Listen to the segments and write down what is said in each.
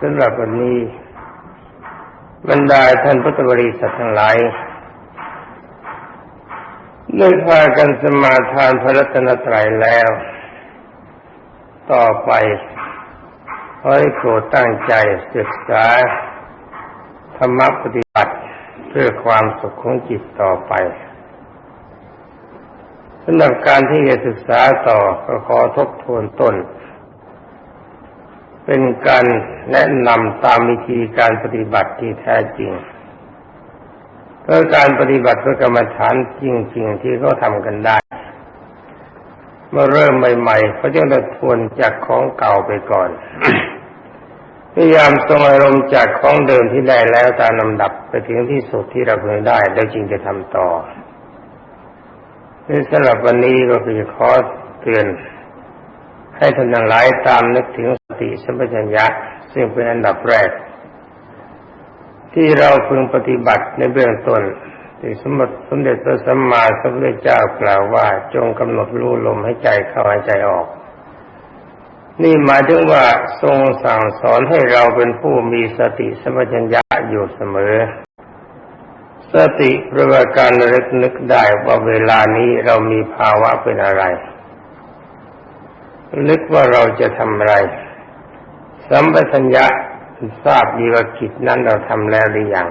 สำหรับวันนี้บรรดาท่านพุทธบริษัททั้งหลายได้พากันสมาทานพระรัตนตรัยแล้ว ต่อไปขอให้โปรดตั้งใจศึกษาธรรมปฏิบัติเพื่อความสุขของจิตต่อไปสำหรับการที่จะศึกษาต่อก็ขอทบทวนต้น เป็นการแนะนำตามวิธีการปฏิบัติที่แท้จริงเพื่อการปฏิบัติเพื่อกรรมฐานจริง ๆ ที่เขาทำกันได้เมื่อเริ่มใหม่ๆเขาจะต้องทวนจากของเก่าไปก่อน พยายามทรงอารมณ์จากของเดิมที่ได้แล้วตามลำดับไปถึงที่สุดที่เราเพิ่งได้แล้วจึงจะทำต่อในสำหรับวันนี้ก็คือขอเตือน ให้ท่านทั้งหลายตามนึกถึงสติสัมปชัญญะซึ่งเป็นอันดับแรก ที่เราพึงปฏิบัติในเบื้องต้นที่สมเด็จสมเด็จพระสัมมาสัมพุทธเจ้ากล่าวว่าจงกำหนดรู้ลมให้ใจเข้าให้ใจออก นี่หมายถึงว่าทรงสั่งสอนให้เราเป็นผู้มีสติสัมปชัญญะอยู่เสมอ สติประการระลึกนึกได้ว่าเวลานี้เรามีภาวะเป็นอะไร นึกว่าเราจะทำอะไร สัมปชัญญะทราบดีว่ากิจนั้นเราทำแล้วหรือยัง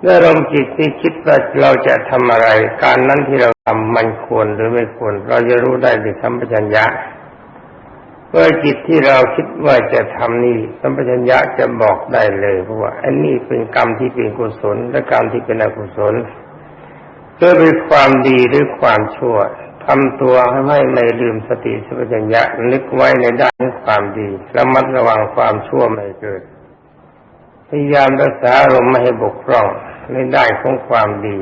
เมื่อลมจิตที่คิดว่าเราจะทำอะไร การนั้นที่เราทำมันควรหรือไม่ควร เราจะรู้ได้ด้วยสัมปชัญญะเมื่อจิตที่เราคิดว่าจะทำนี่สัมปชัญญะจะบอกได้เลยเพราะว่าอันนี้เป็นกรรมที่เป็นกุศลและกรรมที่เป็นอกุศลเพื่อเป็นความดีหรือความชั่ว ทำตัวให้ไม่ลืมสติสัมปชัญญะนึกไว้ในด้านความดีระมัดระวังความชั่วไม่เกิด พยายามรักษาอารมณ์ไม่ให้บกพร่องในด้านของความดี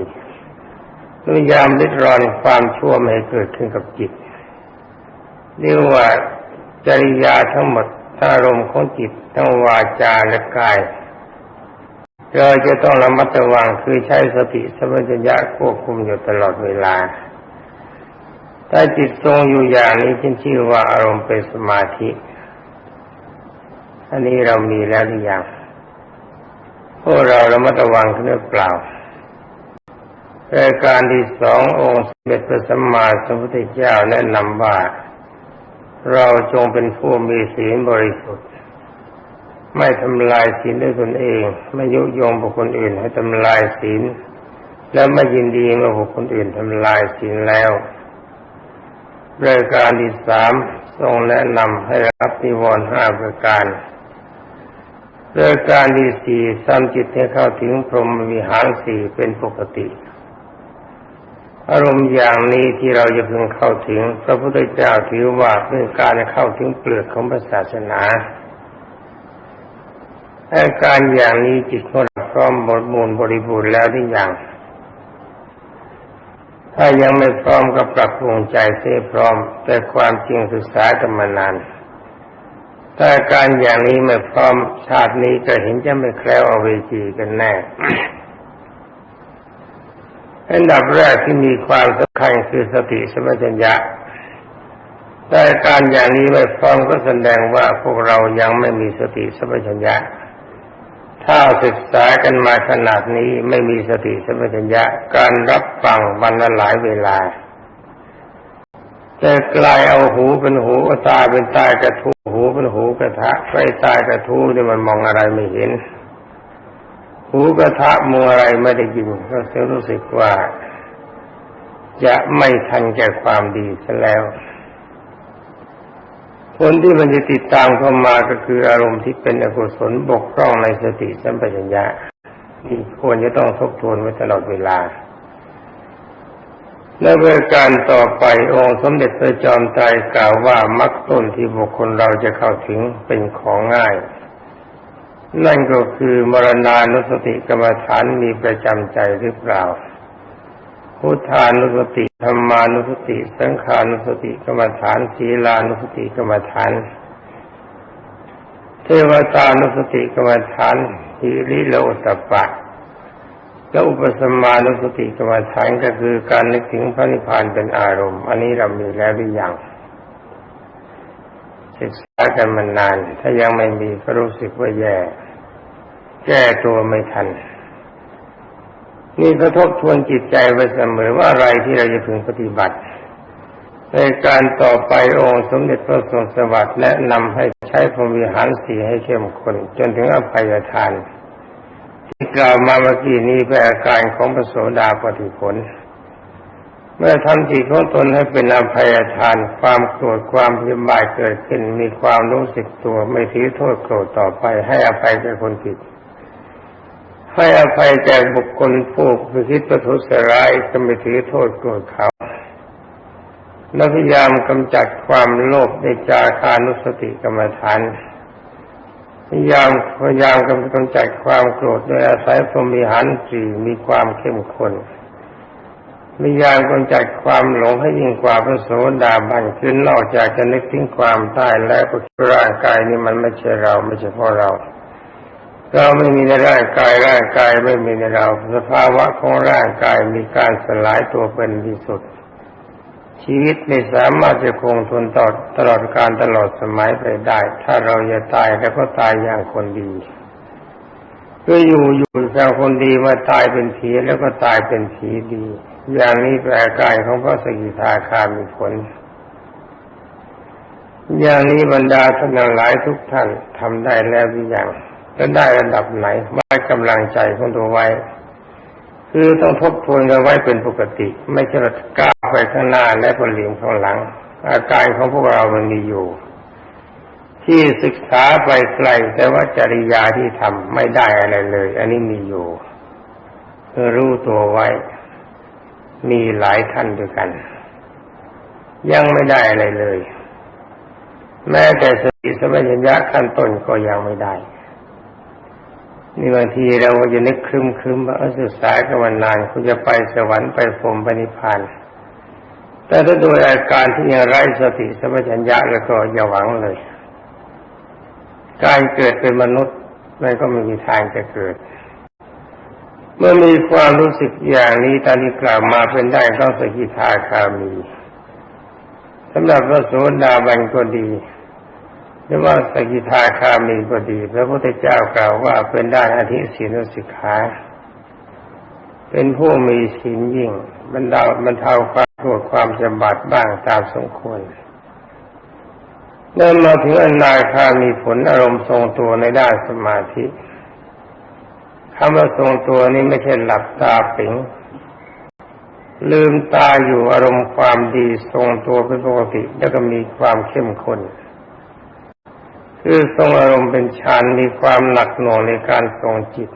พยายามริดรอนความชั่วไม่ให้เกิดขึ้นกับจิตเรียกว่าจริยาทั้งหมดทั้งอารมณ์ของจิตทั้งวาจาและกายเราจะต้องระมัดระวังคือใช้สติสัมปชัญญะควบคุมอยู่ตลอดเวลา ถ้าจิตทรงอยู่อย่างนี้ชื่อว่าอารมณ์เป็นสมาธิ อันนี้เรามีแล้วหรือยังพวกเราระมัดระวังขึ้นหรือเปล่ารายการที่สององค์สมเด็จพระสัมมาสัมพุทธเจ้าแนะนำว่า เราจงเป็นผู้มีศีลบริสุทธิ์ ไม่ทำลายศีลด้วยตนเอง ไม่ยุยงบุคคลอื่นให้ทำลายศีล และไม่ยินดีเมื่อบุคคลอื่นทำลายศีลแล้ว รายการที่สามทรงแนะนำให้รับนิวรณ์ห้าประการรายการที่สี่ซ้ำจิตให้เข้าถึงพรหมวิหารสี่เป็นปกติ อารมณ์อย่างนี้ที่เราจะพึงเข้าถึง พระพุทธเจ้าถือว่าเป็นการเข้าถึงเปลือกของศาสนาอาการอย่างนี้จิตของเราพร้อมบริบูรณ์บริบูรณ์แล้วที่อย่าง ถ้ายังไม่พร้อมก็ปรับปรุงใจเสียพร้อม แต่ความจริงศึกษากันมานานถ้าการอย่างนี้ไม่พร้อมชาตินี้ก็เห็นจะไม่แคล้วเอาเวจีกันแน่อันดับแรกที่มีความสำคัญคือสติสมัชัญญะแต่การอย่างนี้ไม่พร้อมก็แสดงว่าพวกเรายังไม่มีสติสมัชัญญะ ถ้าศึกษากันมาขนาดนี้ไม่มีสติสมัชัญญะการรับฟังวันละหลายเวลาแต่กลายเอาหูเป็นหูตาเป็นตากระทูหูเป็นหูกระทะไฟตากระทูนี่มันมองอะไรไม่เห็น หูกระทะมัวอะไรไม่ได้ยินก็เสียรู้สึกว่า จะไม่ทันแก่ความดีซะแล้ว ผลที่มันจะติดตามเข้ามาก็คืออารมณ์ที่เป็นอกุศลบกพร่องในสติสัมปชัญญะที่ควรจะต้องทบทวนไว้ตลอดเวลา และเพื่อการต่อไปองค์สมเด็จพระจอมไตรกล่าวว่ามรรคต้นที่บุคคลเราจะเข้าถึงเป็นของง่าย นั่นก็คือมรณานุสติกรรมฐานมีประจำใจหรือเปล่า พุทธานุสติธรรมานุสติ สังขานุสติกรรมฐานศีลานุสติกรรมฐาน เทวตานุสติกรรมฐานหิริโลตปะแล้วอุปสมานุสติกรรมฐานก็คือการนึกถึงพระนิพพานเป็นอารมณ์ อันนี้เรามีแล้วหรือยังศึกษากันมานาน ถ้ายังไม่มีก็รู้สึกว่าแย่ แก้ตัวไม่ทัน นี่กระทบทวนจิตใจไว้เสมอว่าอะไรที่เราจะพึงปฏิบัติ ในการต่อไปองค์สมเด็จพระทรงสวัสดิ์แนะนำให้ใช้พรมวิหารสีให้เข้มข้นจนถึงอภัยทาน ที่กล่าวมาเมื่อกี้นี้เป็นอาการของพระโสดาปฏิผล เมื่อทำจิตของตนให้เป็นอภัยทาน ความโกรธความพยาบาทเกิดขึ้นมีความรู้สึกตัวไม่ถือโทษโกรธต่อไปให้อภัยแก่คนผิด ให้อภัยแก่บุคคลผู้คิดประทุษร้ายก็ไม่ถือโทษโกรธเขาและพยายามกำจัดความโลภในจาคานุสติกรรมฐานพยายามพยายามกำจัดความโกรธโดยอาศัยพรหมิหารสีมีความเข้มข้นพยายามกำจัดความหลงให้ยิ่งกว่าพระโสดาบันขึ้นนอกจากจะนึกถึงความตายแล้วก็ร่างกายนี่มันไม่ใช่เราไม่ใช่พ่อเรา เราไม่มีในร่างกายร่างกายไม่มีในเรา สภาวะของร่างกายมีการสลายตัวเป็นที่สุด ชีวิตไม่สามารถจะคงทนต่อตลอดการตลอดสมัยไปได้ ถ้าเราจะตายแล้วก็ตายอย่างคนดีก็อยู่อยู่อย่างคนดีมาตายเป็นผีแล้วก็ตายเป็นผีดี อย่างนี้แปลกายของพระสกิทาคามีผล อย่างนี้บรรดาท่านหลายทุกท่านทำได้แล้วหรือยัง จะได้ระดับไหนไว้กำลังใจของตัวไว้ คือต้องทบทวนกันไว้เป็นปกติ ไม่ใช่ก้าวไปข้างหน้าและก็หลีมข้างหลัง อาการของพวกเรามันมีอยู่ ที่ศึกษาไปไกลแต่ว่าจริยาที่ทำไม่ได้อะไรเลย อันนี้มีอยู่รู้ตัวไว้ มีหลายท่านด้วยกัน ยังไม่ได้อะไรเลย แม้แต่สติสมัญญะขั้นต้นก็ยังไม่ได้ นี่บางทีเราจะนึกครึมครึมว่าศึกษากันวันนานคุณจะไปสวรรค์ไปพรมไปนิพพาน แต่ถ้าโดยอาการที่ยังไร้สติสัมปชัญญะแล้วก็อย่าหวังเลย การเกิดเป็นมนุษย์มันก็ไม่มีทางจะเกิด เมื่อมีความรู้สึกอย่างนี้ตามที่กล่าวมาเป็นได้ต้องสกิทาคามีสำหรับพระโสดาบันก็ดี หรือว่าสกิทาคามีก็ดี พระพุทธเจ้ากล่าวว่าเป็นได้อาทิศีลสิกขาเป็นผู้มีศีลยิ่งบรรดาบรรเทาความโกรธความจำบัดบ้างตามสมควรเดินมาถึงอนาคามีผลอารมณ์ทรงตัวในด้านสมาธิคำว่าทรงตัวนี้ไม่ใช่หลับตาปิงลืมตาอยู่อารมณ์ความดีทรงตัวเป็นปกติแล้วก็มีความเข้มข้น คือทรงอารมณ์เป็นฌานมีความหนักหน่วงในการทรงจิต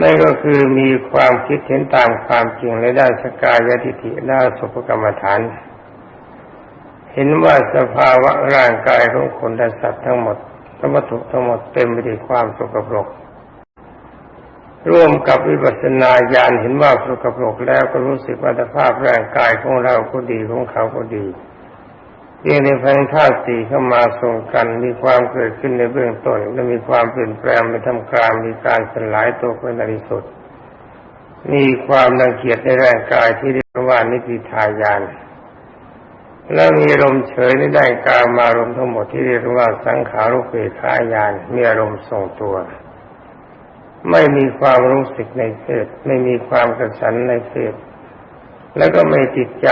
นั่นก็คือมีความคิดเห็นตามความจริงในด้านสกายทิฏฐิด้านสุภกรรมฐาน เห็นว่าสภาวะร่างกายของคนและสัตว์ทั้งหมดธรรมถุทั้งหมดเต็มไปด้วยความสกปรก ร่วมกับวิปัสสนาญาณเห็นว่าสกปรกแล้วก็รู้สึกว่าสภาพร่างกายของเราก็ดีของเขาก็ดี เพียงในพังธาตุสี่เข้ามาส่งกัน มีความเกิดขึ้นในเบื้องต้น และมีความเปลี่ยนแปลงในทำกลางมีการสลายตัวเป็นในสุด มีความรังเกียจในร่างกายที่เรียกว่านิพิทายาน และมีอารมณ์เฉยในด้านกลางมารมทั้งหมดที่เรียกว่าสังขารุเปขายานมีอารมณ์ทรงตัว ไม่มีความรู้สึกในเพศไม่มีความกระสันในเพศ แล้วก็ไม่ติดใจ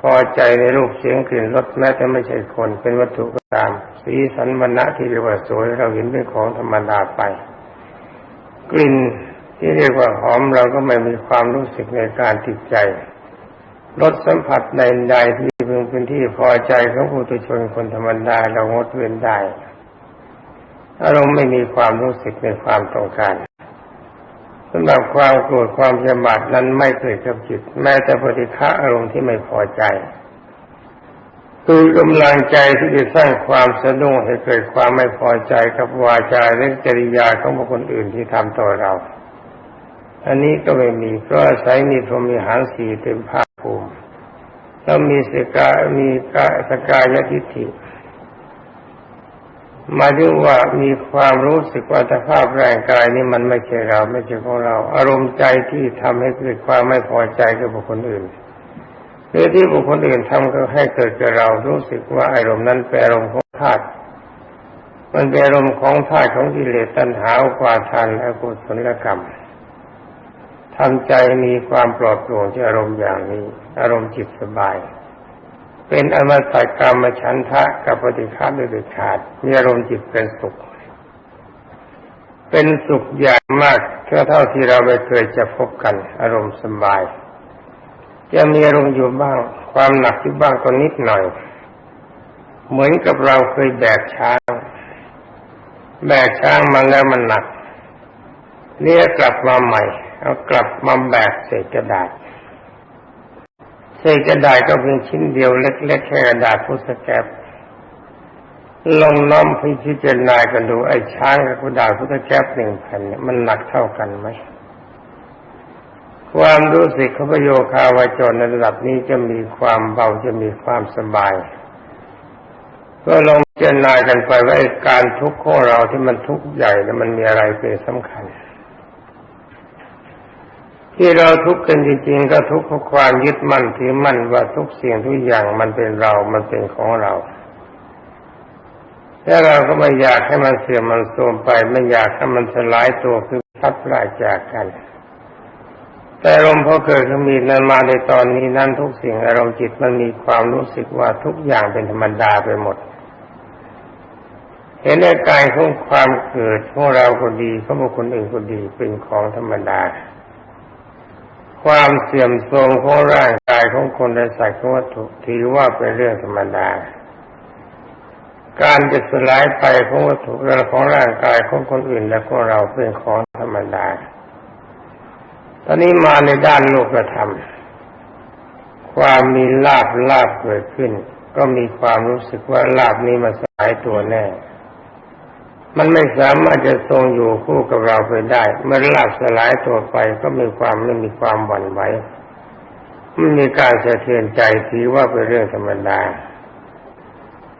พอใจในรูปเสียงกลิ่นรสแม้แต่ไม่ใช่คนเป็นวัตถุก็ตาม สีสันวรรณะที่เรียกว่าสวยเราเห็นเป็นของธรรมดาไป กลิ่นที่เรียกว่าหอมเราก็ไม่มีความรู้สึกในการติดใจรสสัมผัสใดๆที่เพ่งเป็นที่พอใจของผู้ตุชนคนธรรมดาเรางดเว้นได้อารมณ์ไม่มีความรู้สึกในความต้องการ สำหรับความโกรธความยำบาดนั้นไม่เกิดกับจิต แม้แต่ปฏิฆะอารมณ์ที่ไม่พอใจ คือกำลังใจที่จะสร้างความสะดุ้งให้เกิดความไม่พอใจกับวาจาและจริยาของบุคคลอื่นที่ทำต่อเรา อันนี้ก็ไม่มีเพราะอาศัยมีพรหมีหารสีเต็มภาคภูมิแล้วมีสกามีกาสกายทิฏฐิ มาถึงว่ามีความรู้สึกว่าสภาพร่างกายนี้มันไม่ใช่เราไม่ใช่ของเรา อารมณ์ใจที่ทำให้เกิดความไม่พอใจกับบุคคลอื่นหรือที่บุคคลอื่นทำก็ให้เกิดกับเรารู้สึกว่าอารมณ์นั้นเป็นอารมณ์ของธาตุมันเป็นอารมณ์ของธาตุของกิเลสตัณหาอุปาทานและกุศลกรรมทำใจมีความปลอดโปร่งที่อารมณ์อย่างนี้ อารมณ์จิตสบาย เป็นอมตะกรรมฉันทะกับปฏิฆาโดยเด็ดขาด มีอารมณ์จิตเป็นสุข เป็นสุขอย่างมากเท่าเท่าที่เราไม่เคยจะพบกัน อารมณ์สบาย จะมีอารมณ์อยู่บ้าง ความหนักอยู่บ้างก็นิดหน่อย เหมือนกับเราเคยแบกช้าง แบกช้างมาแล้วมันหนักเนี่ยกลับมาใหม่ เอากลับมาแบกเศษกระดาษ เศษกระดาษก็เป็นชิ้นเดียวเล็กๆแค่กระดาษพุทธแกบลองน้อมพิจารณากันดูไอ้ช้างกับกระดาษพุทธแกบหนึ่งแผ่นเนี่ยมันหนักเท่ากันไหมความรู้สึกของประโยคาวาจรในระดับนี้จะมีความเบาจะมีความสบาย ก็ลองพิจรณากันไปว่าการทุกข์ของเราที่มันทุกข์ใหญ่แล้วมันมีอะไรเป็นสำคัญ ที่เราทุกข์กันจริง ๆ ก็ทุกข์เพราะความยึดมั่นถือมั่นว่าทุกสิ่งทุกอย่างมันเป็นเรา มันเป็นของเราแต่เราก็ไม่อยากให้มันเสื่อมมันโทรมไป ไม่อยากให้มันสลายตัวคือพัดลาดจากกัน แต่อารมพอเกิดขึ้นมีนั้นมาในตอนนี้นั้นทุกสิ่งอารมณ์จิตมันมีความรู้สึกว่าทุกอย่างเป็นธรรมดาไปหมด เห็นในกายของความเกิดของเราก็ดีของบุคคลอื่นก็ดีเป็นของธรรมดา ความเสื่อมโทรมของร่างกายของคนและสัตว์ของวัตถุถือว่าเป็นเรื่องธรรมดา การจะสลายไปของวัตถุและของร่างกายของคนอื่นและของเราเป็นของธรรมดา ตอนนี้มาในด้านโลกธรรม ความมีลาบลาบเกิดขึ้น ก็มีความรู้สึกว่าลาบนี้มาสลายตัวแน่ มันไม่สามารถจะทรงอยู่คู่กับเราไปได้ เมื่อลาบสลายตัวไปก็มีความไม่มีความหวั่นไหวไม่มีการสะเทือนใจถือว่าเป็นเรื่องธรรมดา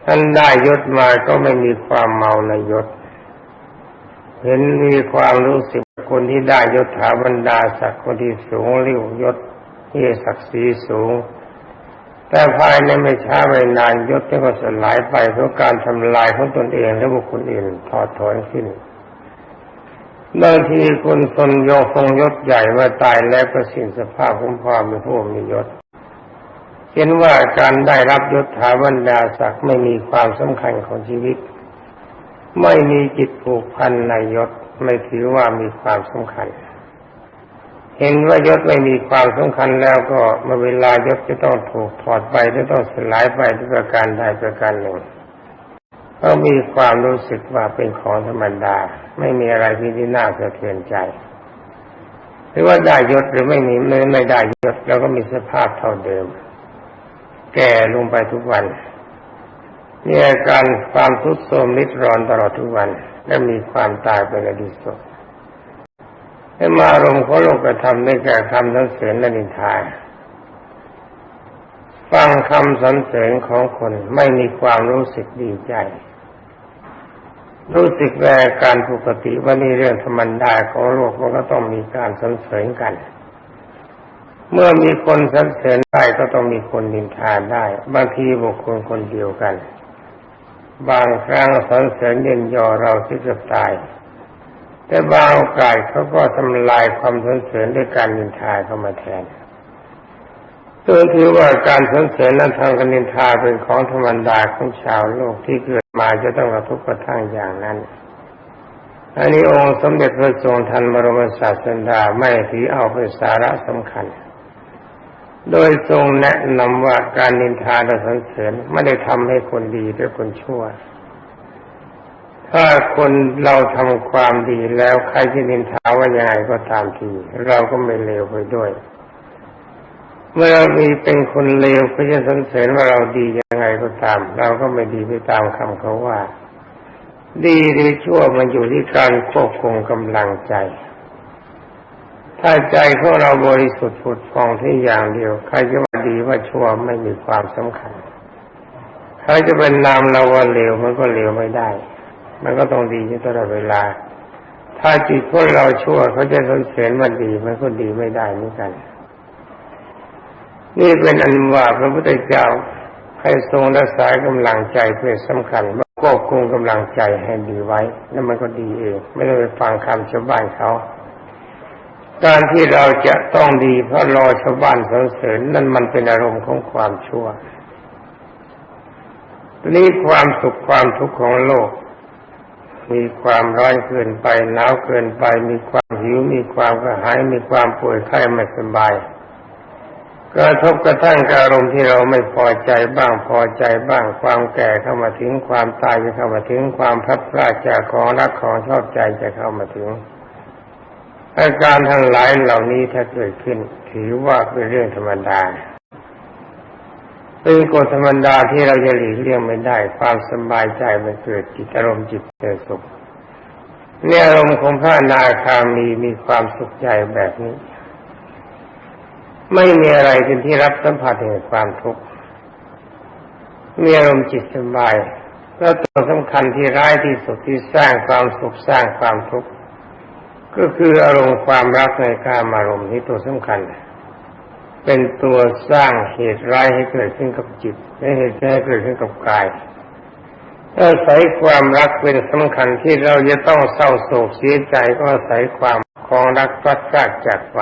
ท่านได้ยศมาก็ไม่มีความเมาในยศ เห็นมีความรู้สึกคนที่ได้ยศถาบรรดาศักดิ์คนที่สูงเริ้วยศที่ศักดิ์ศรีสูง แต่ภายในไม่ช้าไม่นานยศก็สลายไปเพราะการทำลายของตนเองและบุคคลอื่นถอดถอนขึ้นบางทีคนตนยกทรงยศใหญ่ว่าตายแล้วก็สิ้นสภาพของความเป็นผู้มียศ เห็นว่าการได้รับยศถาบรรดาศักดิ์ไม่มีความสำคัญของชีวิต ไม่มีจิตผูกพันในยศไม่ถือว่ามีความสำคัญ เห็นว่ายศไม่มีความสำคัญแล้วก็มื่อเวลายศจะต้องถูกถอดไปจะต้องสลายไปด้วยประการใดประการหนึ่งก็มีความรู้สึกว่าเป็นของธรรมดา ไม่มีอะไรที่ที่น่าสะเทือนใจ หรือว่าได้ยศหรือไม่มีไม่ไม่ได้ยศเราก็มีสภาพเท่าเดิม แก่ลงไปทุกวันมีอาการความทุกข์โทมนิดรอนตลอดทุกวัน และมีความตายเป็นอดีตสุด ให้มาอารมณ์ของโลกธรรมได้แก่คำสรรเสริญและนินทาฟังคำสรรเสริญของคนไม่มีความรู้สึกดีใจ รู้สึกแวการปกติว่านี่เรื่องธรรมดาของโลกมันก็ต้องมีการสรรเสริญกัน เมื่อมีคนสรรเสริญได้ก็ต้องมีคนนินทาได้ บางทีบุคคลคนเดียวกัน บางครั้งสรรเสริญเย็นยอเราที่จะตาย แต่บางโอกาสเขาก็ทำลายความสนเสริญด้วยการนินทาเข้ามาแทนตัวถือว่าการสนเสริญนั้นทางการนินทาเป็นของธรรมดาของชาวโลกที่เกิดมาจะต้องกระทุกกระทั่งอย่างนั้น อันนี้องค์สมเด็จพระทรงทันบรมศาสดาไม่ถือเอาเป็นสาระสำคัญ โดยทรงแนะนำว่าการนินทาและสนเสริญไม่ได้ทำให้คนดีหรือคนชั่ว ถ้าคนเราทำความดีแล้วใครจะนินทาว่ายังไงก็ตามที เราก็ไม่เลวไปด้วย เมื่อเรามีเป็นคนเลวก็จะสรรเสริญว่าเราดียังไงก็ตาม เราก็ไม่ดีไปตามคำเขาว่า ดีหรือชั่วมันอยู่ที่การควบคุมกำลังใจ ถ้าใจของเราบริสุทธิ์ผุดฟองที่อย่างเดียว ใครจะว่าดีว่าชั่วไม่มีความสำคัญใครจะเป็นนามเราว่าเลวมันก็เลวไม่ได้ มันก็ต้องดีอยู่ตลอดเวลา ถ้าจิตคนเราชั่วเขาจะสนเสริญมันดีมันก็ดีไม่ได้เหมือนกัน นี่เป็นอันว่าพระพุทธเจ้าให้ทรงรักษากำลังใจเพื่อสำคัญว่าควบคุมกำลังใจให้ดีไว้ แล้วมันก็ดีเอง ไม่ต้องไปฟังคำชาวบ้านเขา การที่เราจะต้องดีเพราะรอชาวบ้านสรรเสริญนั่นมันเป็นอารมณ์ของความชั่วทีนี้ความสุขความทุกข์ของโลก มีความร้อนเกินไปหนาวเกินไป มีความหิว มีความกระหาย มีความป่วยไข้ไม่สบายกระทบกระทั่งกับอารมณ์ที่เราไม่พอใจบ้างพอใจบ้างความแก่เข้ามาถึงความตายจะเข้ามาถึงความพัดพรากจากของรักของชอบใจจะเข้ามาถึงอาการทั้งหลายเหล่านี้ถ้าเกิดขึ้น ถือว่าเป็นเรื่องธรรมดา เป็นกฎธรรมดาที่เราจะหลีกเลี่ยงไม่ได้ ความสบายใจมันเกิดจิตอารมณ์จิตเกิดสุขเนี่ยอารมณ์ของพระนาคามีมีความสุขใจแบบนี้ ไม่มีอะไรเป็นที่รับสัมผัสแห่งความทุกข์มีอารมณ์จิตสบายแล้วตัวสำคัญที่ร้ายที่สุดที่สร้างความสุขสร้างความทุกข์ก็คืออารมณ์ความรักในการอารมณ์ที่ตัวสำคัญ เป็นตัวสร้างเหตุร้ายให้เกิดขึ้นกับจิตและเหตุให้เกิดขึ้นกับกายอาศัยความรักเป็นสำคัญที่เราจะต้องเศร้าโศกเสียใจก็อาศัยความของรักพัดจากจากไป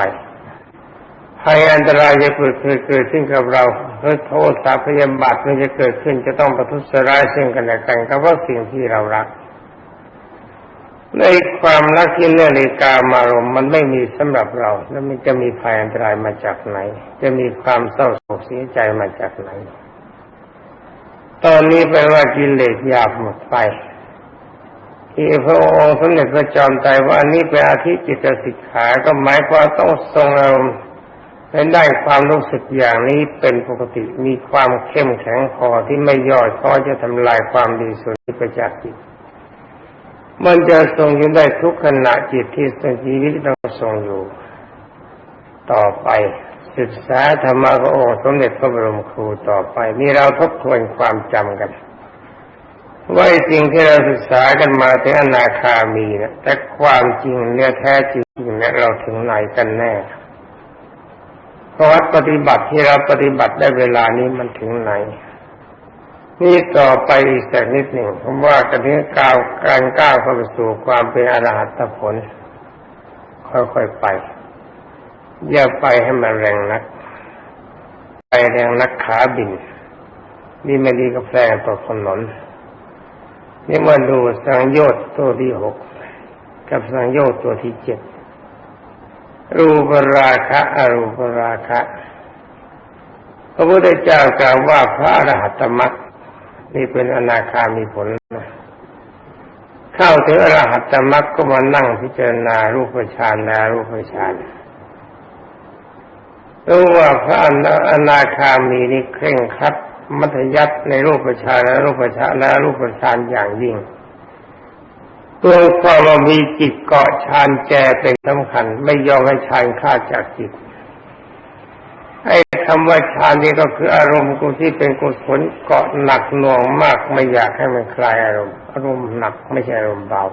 ภัยอันตรายจะเกิดเกิดเกิดขึ้นกับเราเพื่อโทษสาพยาบาทมันจะเกิดขึ้นจะต้องประทุษร้ายซึ่งกันและกันกับว่าสิ่งที่เรารัก ในความรักที่เนื่องในกามารมณ์มันไม่มีสำหรับเรา แล้วมันจะมีภัยอันตรายมาจากไหน จะมีความเศร้าโศกเสียใจมาจากไหน ตอนนี้แปลว่ากิเลสหยาบหมดไปที่พระองค์สมเด็จพระจอมไตรว่าอันนี้เป็นอาทิจิตสิกขาก็หมายความต้องทรงอารมณ์และได้ความรู้สึกอย่างนี้เป็นปกติมีความเข้มแข็งพอที่ไม่ย่อท้อจะทำลายความดีส่วนที่ประจักษ์จิต มันจะทรงอยู่ได้ทุกขณะจิตที่สังชีวิตเราทรงอยู่ ต่อไปศึกษาธรรมะพระองค์สมเด็จพระบรมครูต่อไป นี่เราทบทวนความจำกันว่าสิ่งที่เราศึกษากันมาถึงอนาคามีนะแต่ความจริงเนี่ยแท้จริงเนี่ยเราถึงไหนกันแน่เพราะวัดปฏิบัติที่เราปฏิบัติได้เวลานี้มันถึงไหน นี่ต่อไปอีกสักนิดหนึ่งผมว่ากันที่ก้าวการก้าวเข้าไปสู่ความเป็นอรหัตผล ค่อยๆไป อย่าไปให้มันแรงนัก ไปแรงนักขาบิน นี่ไม่ดีกับแฟงต่อถนนนี่มาดูสังโยชน์ตัวที่หกกับสังโยชน์ตัวที่เจ็ดรูปราคะอรูปราคะ พระพุทธเจ้ากล่าวว่าพระอรหัตมรรค นี่เป็นอนาคามีผลนะเข้าถึงอรหัตมรรคก็มานั่งพิจารณารูปฌานนารูปฌานรู้ว่าพระอนาคามีนี่เคร่งครัดมัธยัติในรูปฌานและรูปฌานและรูปฌานอย่างยิ่งตัวความามีจิตเกาะฌานแจเป็นสำคัญ ไม่ยอมให้ฌานฆ่าจากจิต คำว่าฌานนี่ก็คืออารมณ์กุที่เป็นกุศลเกาะหนักหน่วงมากไม่อยากให้มันคลายอารมณ์อารมณ์หนักไม่ใช่อารมณ์เบา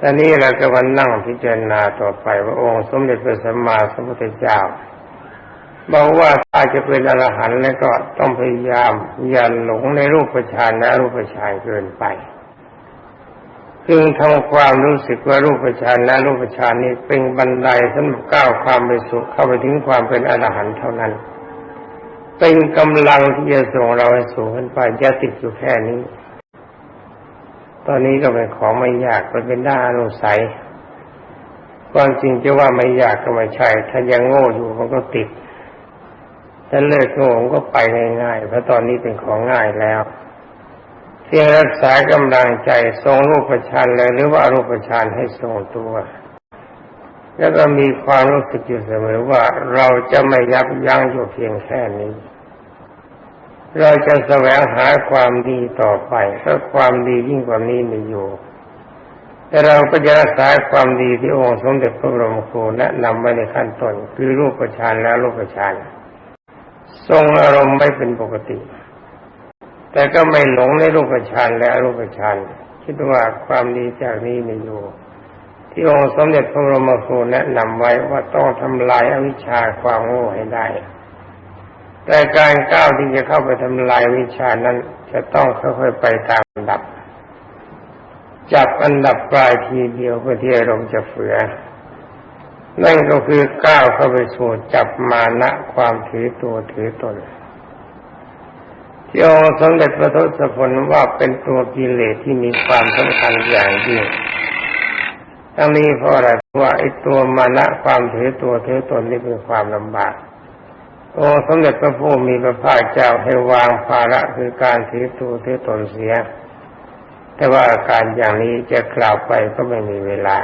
ตอนนี้เราจะมานั่งพิจารณาต่อไปว่าองค์สมเด็จพระสัมมาสัมพุทธเจ้าบอกว่าถ้าจะเป็นอรหันต์แล้วก็ต้องพยายามอย่าหลงในรูปฌานและรูปฌานเกินไป จึงทำความรู้สึกว่ารูปฌานและรูปฌานนี้เป็นบันไดสำหรับก้าวความไปสู่เข้าไปถึงความเป็นอรหันต์เท่านั้น เป็นกำลังที่จะส่งเราให้สูงขึ้นไปจะติดอยู่แค่นี้ ตอนนี้ก็เป็นของไม่ยากมันเป็นด้าอนุสัยความจริงจะว่าไม่ยากก็ไม่ใช่ ถ้ายังโง่อยู่มันก็ติดถ้าเลิกโง่ก็ไปง่ายๆเพราะตอนนี้เป็นของง่ายแล้ว เพียงรักษากำลังใจทรงรูปฌานเลยหรือว่ารูปฌานให้ทรงตัว แล้วก็มีความรู้สึกอยู่เสมอว่าเราจะไม่ยับยั้งอยู่เพียงแค่นี้ เราจะแสวงหาความดีต่อไปถ้าความดียิ่งกว่านี้มีอยู่แต่เราก็จะรักษาความดีที่องค์สมเด็จพระบรมครูแนะนำไว้ในขั้นต้นคือรูปฌานและรูปฌานทรงอารมณ์ไม่เป็นปกติ แต่ก็ไม่หลงในรูปฌานและอรูปฌานคิดว่าความดีจากนี้มีอยู่ ที่องค์สมเด็จพระบรมครูแนะนำไว้ว่าต้องทำลายอวิชชาความโง่ให้ได้ แต่การก้าวที่จะเข้าไปทำลายวิชานั้น จะต้องค่อยๆไปตามลำดับ จับอันดับปลายทีเดียวเพื่อที่อารมจะเฟือนั่นก็คือก้าวเข้าไปสู่จับมานะความถือตัวถือตน ที่องค์สมเด็จพระทศพลว่าเป็นตัวกิเลสที่มีความสำคัญอย่างยิ่งทั้งนี้เพราะอะไรเพราะว่าไอ้ตัวมานะความถือตัวถือตนนี่เป็นความลำบากองค์สมเด็จพระผู้มีพระภาคเจ้าให้วางภาระคือการถือตัวถือตนเสีย แต่ว่าอาการอย่างนี้จะกล่าวไปก็ไม่มีเวลา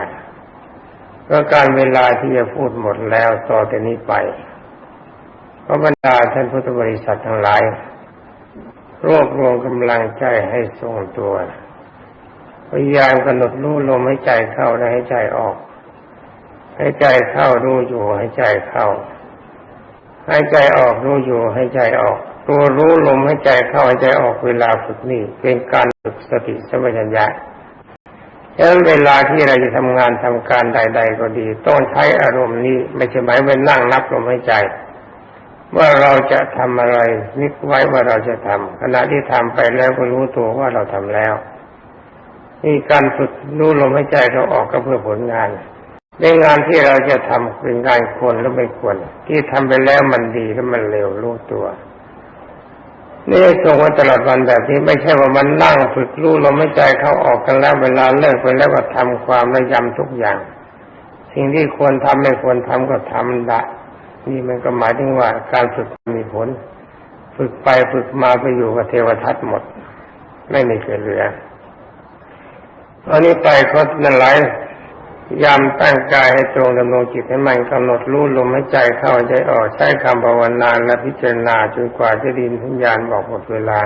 เพราะการเวลาที่จะพูดหมดแล้วต่อแต่นี้ไปเพราะบรรดาท่านพุทธบริษัททั้งหลาย รวบรวมกำลังใจให้ทรงตัวพยายามกำหนดรู้ลมให้ใจเข้าและให้ใจออก ให้ใจเข้ารู้อยู่ให้ใจเข้า ให้ใจออกรู้อยู่ให้ใจออก ตัวรู้ลมให้ใจเข้าให้ใจออกเวลาฝึกนี่เป็นการฝึกสติสัมปชัญญะฉะนั้นเวลาที่เราจะทำงานทำการใด ๆ ก็ดี ต้องใช้อารมณ์นี้ ไม่ใช่หมายว่านั่งนับลมหายใจ ว่าเราจะทำอะไรนึกไว้ว่าเราจะทำขณะที่ทำไปแล้วก็รู้ตัวว่าเราทำแล้วนี่การฝึกรู้ลมหายใจเราออกก็เพื่อผลงาน ในงานที่เราจะทำเป็นงานควรหรือไม่ควร ที่ทำไปแล้วมันดีหรือมันเร็วรู้ตัวนี่ส่งไว้ตลอดวันแบบนี้ไม่ใช่ว่ามันนั่งฝึกรู้ลมหายใจเขาออกกันแล้วเวลาเลิกไปแล้วก็ทำความระยำทุกอย่าง สิ่งที่ควรทำไม่ควรทำก็ทำดะ นี่มันก็หมายถึงว่าการฝึกมีผล ฝึกไปฝึกมาไปอยู่กับเทวทัตหมด ไม่มีเกิดเหลืออันนี้ไปเขานั่นหลายยามตั้งกายให้ตรงดำรงจิตให้มันกำหนดรู้ลมหายใจเข้าใจออกใช้คำภาวนาและพิจารณาจนกว่าจะดินทัญญาณบอกหมดเวลา